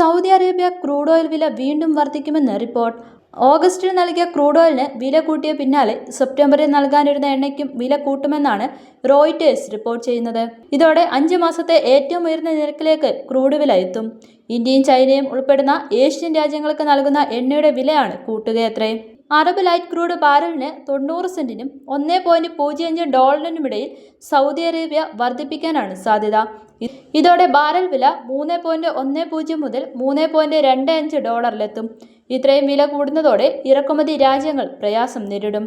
Saudi Arabia crude oil വില വീണ്ടും വർദ്ധിക്കുമെന്ന് റിപ്പോർട്ട്. ഓഗസ്റ്റിൽ നൽകിയ ക്രൂഡ് ഓയിലിന് വില കൂട്ടിയ പിന്നാലെ സെപ്റ്റംബറിൽ നൽകാനിരുന്ന എണ്ണയ്ക്കും വില കൂട്ടുമെന്നാണ് റോയിറ്റേഴ്സ് റിപ്പോർട്ട് ചെയ്യുന്നത്. ഇതോടെ അഞ്ച് മാസത്തെ ഏറ്റവും ഉയർന്ന നിരക്കിലേക്ക് ക്രൂഡ് വില എത്തും. ഇന്ത്യയും ചൈനയും ഉൾപ്പെടുന്ന ഏഷ്യൻ രാജ്യങ്ങൾക്ക് നൽകുന്ന എണ്ണയുടെ വിലയാണ് കൂട്ടുകയത്രേ. അറബ് ലൈറ്റ് ക്രൂഡ് ബാരലിന് തൊണ്ണൂറ് സെന്റിനും ഒന്നേ പോയിന്റ് പൂജ്യം അഞ്ച് ഡോളറിനുമിടയിൽ സൗദി അറേബ്യ വർദ്ധിപ്പിക്കാനാണ് സാധ്യത. ഇതോടെ ബാരൽ വില മൂന്ന് പോയിന്റ് ഒന്ന് പൂജ്യം മുതൽ മൂന്ന് പോയിന്റ് രണ്ട് അഞ്ച് ഡോളറിലെത്തും. ഇത്രയും വില കൂടുന്നതോടെ ഇറക്കുമതി രാജ്യങ്ങൾ പ്രയാസം നേരിടും.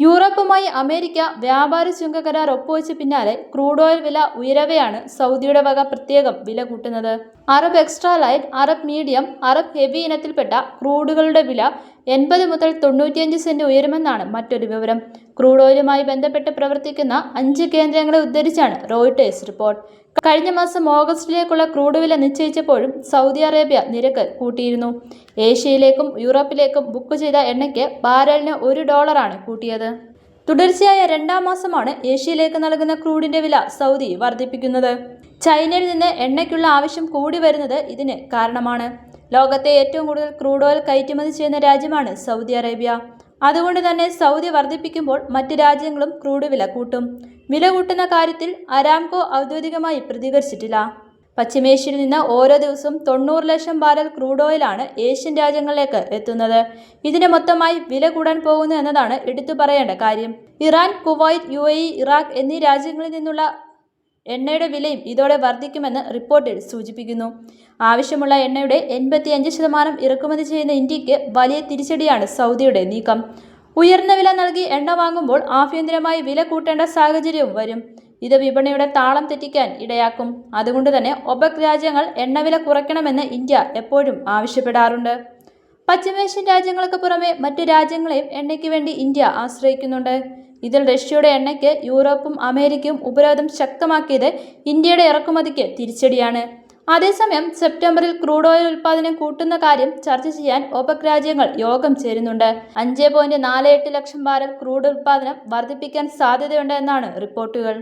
യൂറോപ്പുമായി അമേരിക്ക വ്യാപാര ചുങ്ക കരാർ ഒപ്പുവെച്ച പിന്നാലെ ക്രൂഡ് ഓയിൽ വില ഉയരവെയാണ് സൗദിയുടെ വക പ്രത്യേകം വില കൂട്ടുന്നത്. Arab extra light Arab medium Arab heavy ഇനത്തിൽപ്പെട്ട ക്രൂഡുകളുടെ വില എൺപത് മുതൽ തൊണ്ണൂറ്റിയഞ്ച് സെന്റ് ഉയരുമെന്നാണ് മറ്റൊരു വിവരം. ക്രൂഡ് ഓയിലുമായി ബന്ധപ്പെട്ട് പ്രവർത്തിക്കുന്ന അഞ്ച് കേന്ദ്രങ്ങളെ ഉദ്ധരിച്ചാണ് റോയിട്ടേഴ്സ് റിപ്പോർട്ട്. കഴിഞ്ഞ മാസം ഓഗസ്റ്റിലേക്കുള്ള ക്രൂഡ് വില നിശ്ചയിച്ചപ്പോഴും സൗദി അറേബ്യ നിരക്ക് കൂട്ടിയിരുന്നു. ഏഷ്യയിലേക്കും യൂറോപ്പിലേക്കും ബുക്ക് ചെയ്ത എണ്ണയ്ക്ക് ബാരലിന് ഒരു ഡോളറാണ് കൂട്ടിയത്. തുടർച്ചയായ രണ്ടാം മാസമാണ് ഏഷ്യയിലേക്ക് നൽകുന്ന ക്രൂഡിന്റെ വില സൗദി വർദ്ധിപ്പിക്കുന്നത്. ചൈനയിൽ നിന്ന് എണ്ണയ്ക്കുള്ള ആവശ്യം കൂടി വരുന്നത് ഇതിന് കാരണമാണ്. ലോകത്തെ ഏറ്റവും കൂടുതൽ ക്രൂഡ് ഓയിൽ കയറ്റുമതി ചെയ്യുന്ന രാജ്യമാണ് സൗദി അറേബ്യ. അതുകൊണ്ട് തന്നെ സൗദി വർദ്ധിപ്പിക്കുമ്പോൾ മറ്റ് രാജ്യങ്ങളും ക്രൂഡ് വില കൂട്ടും. വില കൂട്ടുന്ന കാര്യത്തിൽ അരാംകോ ഔദ്യോഗികമായി പ്രതികരിച്ചിട്ടില്ല. പശ്ചിമേഷ്യയിൽ നിന്ന് ഓരോ ദിവസവും തൊണ്ണൂറ് ലക്ഷം ബാരൽ ക്രൂഡ് ഓയിലാണ് ഏഷ്യൻ രാജ്യങ്ങളിലേക്ക് എത്തുന്നത്. ഇതിന് മൊത്തമായി വില കൂടാൻ പോകുന്നു എന്നതാണ് എടുത്തു പറയേണ്ട കാര്യം. ഇറാൻ കുവൈറ്റ് യു ഇറാഖ് എന്നീ രാജ്യങ്ങളിൽ നിന്നുള്ള എണ്ണയുടെ വിലയും ഇതോടെ വർദ്ധിക്കുമെന്ന് റിപ്പോർട്ടിൽ സൂചിപ്പിക്കുന്നു. ആവശ്യമുള്ള എണ്ണയുടെ എൺപത്തിയഞ്ച് ശതമാനം ഇറക്കുമതി ചെയ്യുന്ന ഇന്ത്യയ്ക്ക് വലിയ തിരിച്ചടിയാണ് സൗദിയുടെ നീക്കം. ഉയർന്ന വില നൽകി എണ്ണ വാങ്ങുമ്പോൾ ആഭ്യന്തരമായി വില കൂട്ടേണ്ട സാഹചര്യവും വരും. ഇത് വിപണിയുടെ താളം തെറ്റിക്കാൻ ഇടയാക്കും. അതുകൊണ്ട് തന്നെ ഒബക് രാജ്യങ്ങൾ എണ്ണവില കുറയ്ക്കണമെന്ന് ഇന്ത്യ എപ്പോഴും ആവശ്യപ്പെടാറുണ്ട്. പശ്ചിമേഷ്യൻ രാജ്യങ്ങൾക്ക് പുറമെ മറ്റു രാജ്യങ്ങളെയും എണ്ണയ്ക്ക് വേണ്ടി ഇന്ത്യ ആശ്രയിക്കുന്നുണ്ട്. ഇതിൽ റഷ്യയുടെ എണ്ണയ്ക്ക് യൂറോപ്പും അമേരിക്കയും ഉപരോധം ശക്തമാക്കിയത് ഇന്ത്യയുടെ ഇറക്കുമതിക്ക് തിരിച്ചടിയാണ്. അതേസമയം സെപ്റ്റംബറിൽ ക്രൂഡ് ഓയിൽ ഉൽപ്പാദനം കൂട്ടുന്ന കാര്യം ചർച്ച ചെയ്യാൻ ഒപക് രാജ്യങ്ങൾ യോഗം ചേരുന്നുണ്ട്. അഞ്ച് പോയിന്റ് നാല് എട്ട് ലക്ഷം ബാരൽ ക്രൂഡ് ഉൽപ്പാദനം വർദ്ധിപ്പിക്കാൻ സാധ്യതയുണ്ട് എന്നാണ് റിപ്പോർട്ടുകൾ.